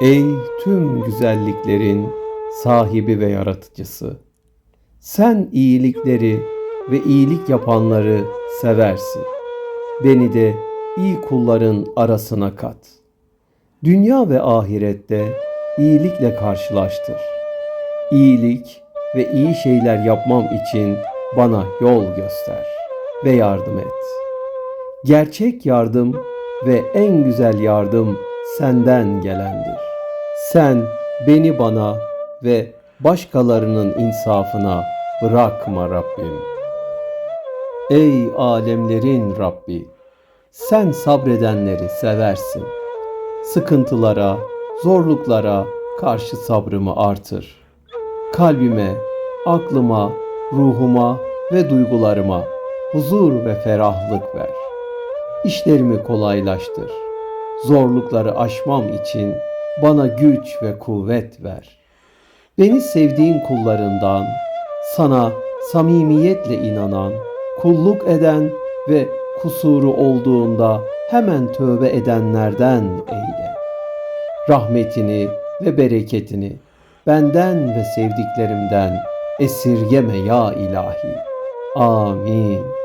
Ey tüm güzelliklerin sahibi ve yaratıcısı! Sen iyilikleri ve iyilik yapanları seversin. Beni de iyi kulların arasına kat. Dünya ve ahirette iyilikle karşılaştır. İyilik ve iyi şeyler yapmam için bana yol göster ve yardım et. Gerçek yardım ve en güzel yardım senden gelendir. Sen beni bana ve başkalarının insafına bırakma Rabbim. Ey alemlerin Rabbi! Sen sabredenleri seversin. Sıkıntılara, zorluklara karşı sabrımı artır. Kalbime, aklıma, ruhuma ve duygularıma huzur ve ferahlık ver. İşlerimi kolaylaştır. Zorlukları aşmam için bana güç ve kuvvet ver. Beni sevdiğin kullarından, sana samimiyetle inanan, kulluk eden ve kusuru olduğunda hemen tövbe edenlerden eyle. Rahmetini ve bereketini benden ve sevdiklerimden esirgeme ya ilahi. Amin.